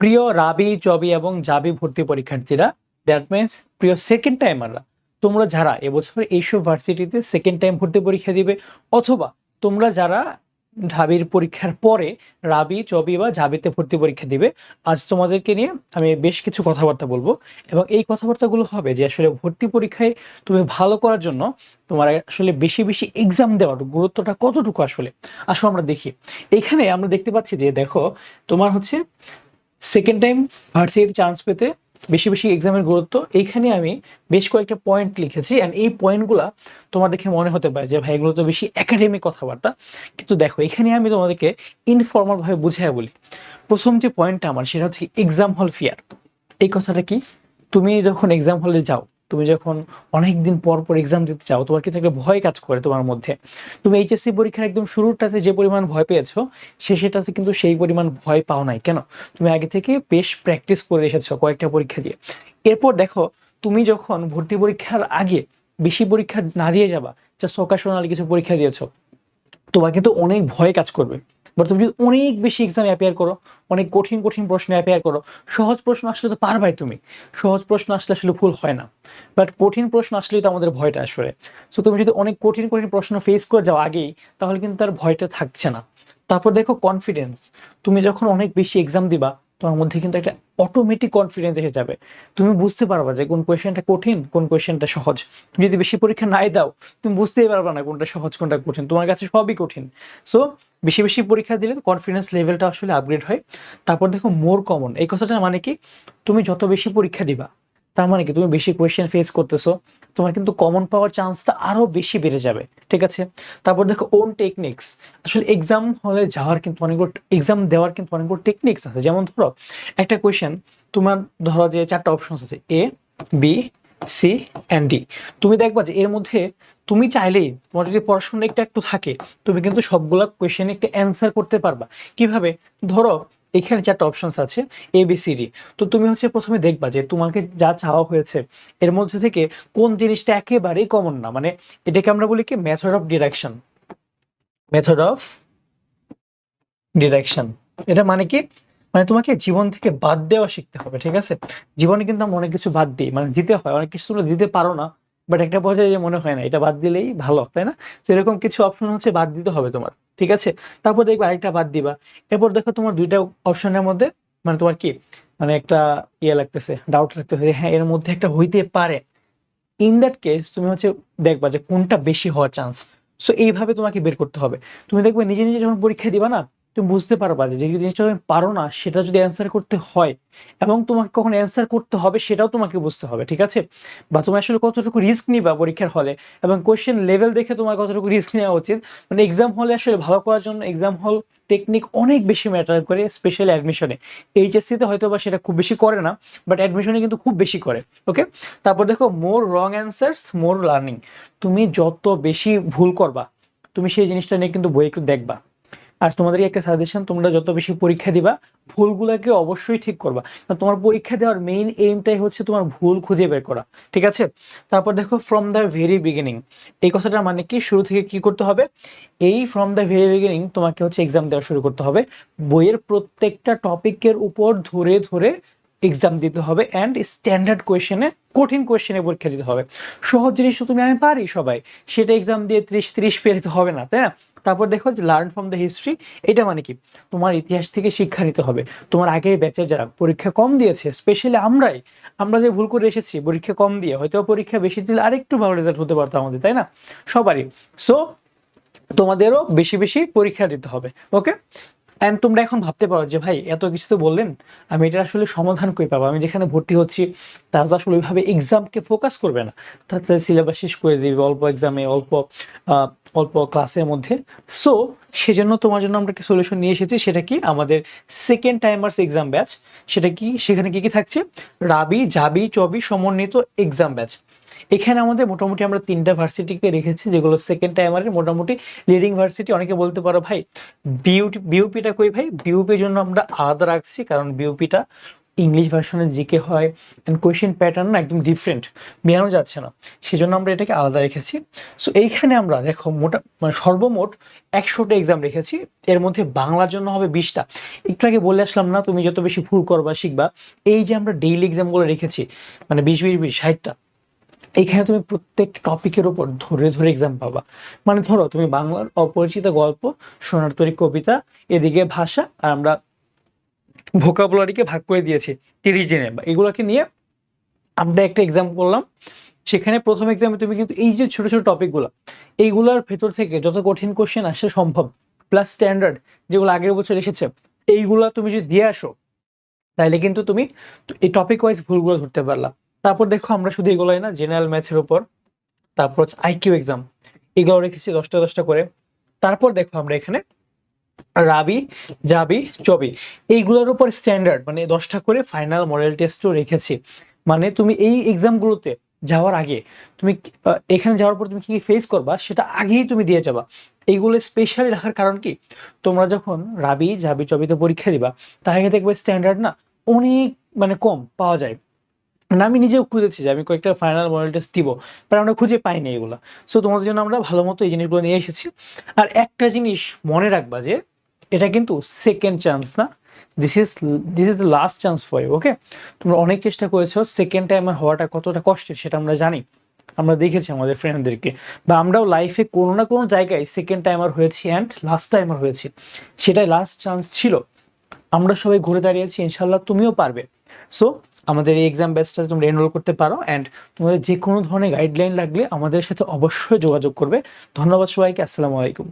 প্রিয় রাবি চবি এবং জাবি ভর্তি পরীক্ষার্থীরা দ্যাট মিনস প্রিয় সেকেন্ড টাইমাররা তোমরা যারা এবছর এইসব ভার্সিটিতে সেকেন্ড টাইম ভর্তি পরীক্ষা দিবে, অথবা তোমরা যারা ঢাবির পরীক্ষার পরে রাবি চবি বা জাবিতে ভর্তি পরীক্ষা দিবে, আজ তোমাদেরকে নিয়ে আমি বেশ কিছু কথাবার্তা বলব এবং এই কথাবার্তাগুলো হবে যে আসলে ভর্তি পরীক্ষায় তুমি ভালো করার জন্য তোমার আসলে বেশি বেশি এক্সাম দেওয়ার গুরুত্বটা কতটুকু আসলে? আসলে আমরা দেখি। এখানে আমরা দেখতে পাচ্ছি যে দেখো, তোমার হচ্ছে সেকেন্ড টাইম ভার্সিটির চান্স পেতে বেশি বেশি এক্সামের গুরুত্ব। এইখানে আমি বেশ কয়েকটা পয়েন্ট লিখেছি অ্যান্ড এই পয়েন্টগুলো তোমার দেখে মনে হতে পারে যে, ভাই, এগুলো তো বেশি একাডেমিক কথাবার্তা। কিন্তু দেখো, এখানে আমি তোমাদেরকে ইনফর্মালভাবে বুঝাই বলি। প্রথম যে পয়েন্টটা আমার, সেটা হচ্ছে এক্সাম হল ফিয়ার এই কথাটা কি? তুমি যখন এক্সাম হলে যাও তুমি যখন অনেক দিন পর পর এক্সাম দিতে চাও, তোমার কিন্তু একটা ভয় কাজ করে তোমার মধ্যে। তুমি এইচএসসি পরীক্ষার একদম শুরুটাতে যে পরিমাণ ভয় পেয়েছ সেটাতে কিন্তু সেই পরিমাণ ভয় পাও নাই। কেন? তুমি আগে থেকে বেশ প্র্যাকটিস করে এসেছ কয়েকটা পরীক্ষা দিয়ে। এরপর দেখো, তুমি যখন ভর্তি পরীক্ষার আগে বেশি পরীক্ষা না দিয়ে যাবা যা সকাশনাল কিছু পরীক্ষা দিয়েছ, তোমার কিন্তু অনেক ভয় কাজ করবে। বাট তুমি যদি অনেক বেশি এক্সামে অ্যাপিয়ার করো, অনেক কঠিন কঠিন প্রশ্নে অ্যাপিয়ার করো, সহজ প্রশ্ন আসলে তো পারবাই তুমি। সহজ প্রশ্ন আসলে আসলে ভুল হয় না। বাট কঠিন প্রশ্ন আসলেই তো আমাদের ভয়টা আসলে। সো তুমি যদি অনেক কঠিন কঠিন প্রশ্ন ফেস করে যাও আগেই, তাহলে কিন্তু তার ভয়টা থাকছে না। তারপর দেখো কনফিডেন্স তুমি যখন অনেক বেশি এক্সাম দিবা, তোমার মধ্যে কিন্তু একটা অটোমেটিক কনফিডেন্স এসে যাবে। তুমি বুঝতে পারবা যে কোন কোয়েশ্চেনটা কঠিন, কোন কোয়েশ্চেনটা সহজ। তুমি যদি বেশি পরীক্ষা নাই দাও, তুমি বুঝতেই পারবা না কোনটা সহজ, কোনটা কঠিন। তোমার কাছে সবই কঠিন। সো বেশি বেশি পরীক্ষা দিলে কনফিডেন্স লেভেলটা আসলে আপগ্রেড হয়। তারপর দেখো মোর কমন এই কথাটা মানে কি? তুমি যত বেশি পরীক্ষা দিবা, তার মানে কি? তুমি বেশি কোয়েশ্চেন ফেস করতেছো, তোমার কিন্তু কমন পাওয়ার চান্সটা আরও বেশি বেড়ে যাবে, ঠিক আছে? তারপর দেখো ওন টেকনিক্স আসলে এক্সাম হলে যাওয়ার কিন্তু অনেকগুলো এক্সাম দেওয়ার কিন্তু অনেকগুলো টেকনিক্স আছে। যেমন ধরো, একটা কোয়েশ্চেন তোমার ধরো যে চারটা অপশন আছে A B C and D তুমি দেখবা যে এর মধ্যে তুমি চাইলেই তোমার যদি পড়াশোনা একটু একটু থাকে, তুমি কিন্তু সবগুলা কোয়েশ্চেন একটা অ্যান্সার করতে পারবা। কীভাবে? ধরো, এখানে চারটা অপশনস আছে এ বি সি ডি তো তুমি হচ্ছে প্রথমে দেখবা যে তোমাকে যা চাওয়া হয়েছে, এর মধ্যে থেকে কোন জিনিসটা একেবারেই কমন না। মানে এটাকে আমরা বলি কি? Method of direction method of direction এটা মানে কি? মানে তোমাকে জীবন থেকে বাদ দেওয়া শিখতে হবে, ঠিক আছে? জীবনে কিন্তু আমরা অনেক কিছু বাদ দিই মানে দিতে হয়, অনেক কিছু তোমরা দিতে পারো না বাট একটা পর্যায়ে মনে হয় না, এটা বাদ দিলেই ভালো, তাই না? সেরকম কিছু অপশন হচ্ছে, বাদ দিতে হবে তোমার, ঠিক আছে? তারপর দেখবে আরেকটা বাদ দিবা, এরপর দেখো তোমার দুইটা অপশনের মধ্যে মানে তোমার কি মানে একটা ইয়ে লাগতেছে ডাউট লাগতেছে হ্যাঁ এর মধ্যে একটা হইতে পারে। ইন দ্যাট কেস তুমি হচ্ছে দেখবা যে কোনটা বেশি হওয়ার চান্স সো এইভাবে তোমাকে বের করতে হবে। তুমি দেখবে নিজে নিজে যখন পরীক্ষা দিবা না তুমি বুঝতে পারবা যে জিনিসটা তুমি পারো না, সেটা যদি অ্যান্সার করতে হয় এবং তোমাকে কখন অ্যান্সার করতে হবে সেটাও তোমাকে বুঝতে হবে, ঠিক আছে? বা তুমি আসলে কতটুকু রিস্ক নিবা পরীক্ষার হলে এবং কোয়েশ্চেন লেভেল দেখে তোমার কতটুকু রিস্ক নেওয়া উচিত? মানে এক্সাম হলে আসলে ভালো করার জন্য এক্সাম হল টেকনিক অনেক বেশি ম্যাটার করে স্পেশালি অ্যাডমিশনে এইচএসসিতে হয়তো বা সেটা খুব বেশি করে না বাট অ্যাডমিশনে কিন্তু খুব বেশি করে ওকে তারপর দেখো মোর রং অ্যান্সার্স মোর লার্নিং তুমি যত বেশি ভুল করবা, তুমি সেই জিনিসটা নিয়ে কিন্তু বই একটু দেখবা। আর তোমাদেরকে একটা সাজেশন তোমরা যত বেশি পরীক্ষা দিবা, ভুলগুলোকে অবশ্যই ঠিক করবা। তোমার পরীক্ষা দেওয়ার মেইন এইমটাই হচ্ছে তোমার ভুল খুঁজে বের করা, ঠিক আছে? তারপর দেখো ফ্রম দ্য ভেরি বিগিনিং এই কথাটা মানে কি? শুরু থেকে কি করতে হবে? এই ফ্রম দ্য ভেরি বিগিনিং তোমাকে হচ্ছে এক্সাম দেওয়া শুরু করতে হবে। বইয়ের প্রত্যেকটা টপিকের উপর ধরে ধরে এক্সাম দিতে হবে অ্যান্ড স্ট্যান্ডার্ড কোয়েশনে কঠিন কোয়েশ্চেনে পরীক্ষা দিতে হবে। সহজ জিনিস তো তুমি আমি পারি সবাই। সেটা এক্সাম দিয়ে ত্রিশ ত্রিশ তো হবে না, তাই না? তারপর দেখো যে লার্ন ফ্রম দ্য হিস্ট্রি এটা মানে কি? তোমার ইতিহাস থেকে শিক্ষা নিতে হবে। তোমার আগের ব্যাচের যারা পরীক্ষা কম দিয়েছে স্পেশালি আমরাই, আমরা যে ভুল করে এসেছি, পরীক্ষা কম দিয়ে হয়তো পরীক্ষা বেশি দিলে আরেকটু ভালো রেজাল্ট হতে পারতো আমাদের, তাই না? সবারই। সো তোমাদেরও বেশি বেশি পরীক্ষা দিতে হবে ওকে অ্যান্ড তোমরা এখন ভাবতে পারো যে, ভাই, এত কিছু তো বললেন, আমি এটা আসলে সমাধান করে পাবো? আমি যেখানে ভর্তি হচ্ছি, তারা তো আসলে ওইভাবে এক্সামকে ফোকাস করবে না। তার সিলেবাস শেষ করে দিবে, অল্প এক্সামে অল্প অল্প ক্লাসের মধ্যে। সো সেজন্য তোমার জন্য আমরা একটা সলিউশন নিয়ে এসেছি, সেটা কি? আমাদের সেকেন্ড টাইমার্স এক্সাম ব্যাচ সেটা কি? সেখানে কি কি থাকছে? রাবি, জাবি, চবি সমন্বিত এক্সাম ব্যাচ এখানে আমাদের মোটামুটি আমরা তিনটা ভার্সিটিকে রেখেছি, যেগুলো সেকেন্ড টাইমারের মোটামুটি লিডিং ভার্সিটি অনেকে বলতে পারো, ভাই বিউটি বিউপিটা কই ভাই? বিউপির জন্য আমরা আলাদা রাখছি, কারণ বিউপিটা ইংলিশ ভার্সনে জিকে হয় অ্যান্ড কোয়েশ্চেন প্যাটার্ন না একদম ডিফারেন্ট মেলানো যাচ্ছে না। সেজন্য আমরা এটাকে আলাদা রেখেছি। সো এইখানে আমরা দেখো মোটা মানে সর্বমোট একশোটা এক্সাম রেখেছি। এর মধ্যে বাংলার জন্য হবে বিশটা। একটু আগে বলে আসলাম না, তুমি যত বেশি ভুল করবা, শিখবা। এই যে আমরা ডেইলি এক্সামগুলো রেখেছি মানে বিশ বিশ বিশ, ষাটটা এখানে তুমি প্রত্যেক টপিকের উপর ধরে ধরে এক্সাম পাবা। মানে ধরো, তুমি বাংলার অপরিচিত গল্প, সোনার তরী কবিতা, এদিকে ভাষা, আর আমরা ভোকাবুলারিকে ভাগ করে দিয়েছি, তিরিশ দিনে। বা এগুলোকে নিয়ে আমরা একটা এক্সাম করলাম। সেখানে প্রথম এক্সামে তুমি কিন্তু এই যে ছোট ছোট টপিকগুলো এইগুলোর ভেতর থেকে যত কঠিন কোশ্চেন আসে সম্ভব প্লাস স্ট্যান্ডার্ড যেগুলো আগের বছর এসেছে, এইগুলো তুমি যদি দিয়ে আসো, তাহলে কিন্তু তুমি এই টপিক ওয়াইজ ভুলগুলো ধরতে পারলা। তারপর দেখো আমরা শুধু এগুলোই না জেনারেল ম্যাথের উপর, তারপর হচ্ছে আইকিউ এক্সাম এগুলো রেখেছি দশটা দশটা করে। তারপর দেখো আমরা এখানে রাবি, জাবি, চবি, এইগুলোর উপর স্ট্যান্ডার্ড মানে দশটা করে ফাইনাল মডেল টেস্টও রেখেছি। মানে তুমি এই এক্সামগুলোতে যাওয়ার আগে, তুমি এখানে যাওয়ার পর তুমি কি ফেস করবা, সেটা আগেই তুমি দিয়ে যাবা। এইগুলো স্পেশালি রাখার কারণ কি? তোমরা যখন রাবি, জাবি, চবিতে পরীক্ষা দিবা, তার আগে দেখবে স্ট্যান্ডার্ড না অনেক মানে কম পাওয়া যায়। না আমি নিজেও খুঁজেছি যে আমি কয়েকটা ফাইনাল মডেল টেস্ট দিব বাট আমরা খুঁজে পাইনি এগুলো। সো তোমাদের জন্য আমরা ভালো মতো এই জিনিসগুলো নিয়ে এসেছি। আর একটা জিনিস মনে রাখবা যে এটা কিন্তু সেকেন্ড চান্স না। This is this is the last chance for you okay তোমরা অনেক চেষ্টা করেছ সেকেন্ড টাইমার হওয়াটা কতটা কষ্টের সেটা আমরা জানি। আমরা দেখেছি আমাদের ফ্রেন্ডদেরকে বা আমরাও লাইফে কোনো না কোনো জায়গায় সেকেন্ড টাইমার হয়েছি অ্যান্ড লাস্ট টাইমার হয়েছি। সেটাই লাস্ট চান্স ছিল। আমরা সবাই ঘুরে দাঁড়িয়েছি ইনশাল্লাহ তুমিও পারবে। সো আমাদের এই এক্সাম ব্যাচটা তোমরা এনরোল করতে পারো অ্যান্ড তোমাদের যে কোনো ধরনের গাইডলাইন লাগলে আমাদের সাথে অবশ্যই যোগাযোগ করবে। ধন্যবাদ সবাইকে, আসসালামু আলাইকুম।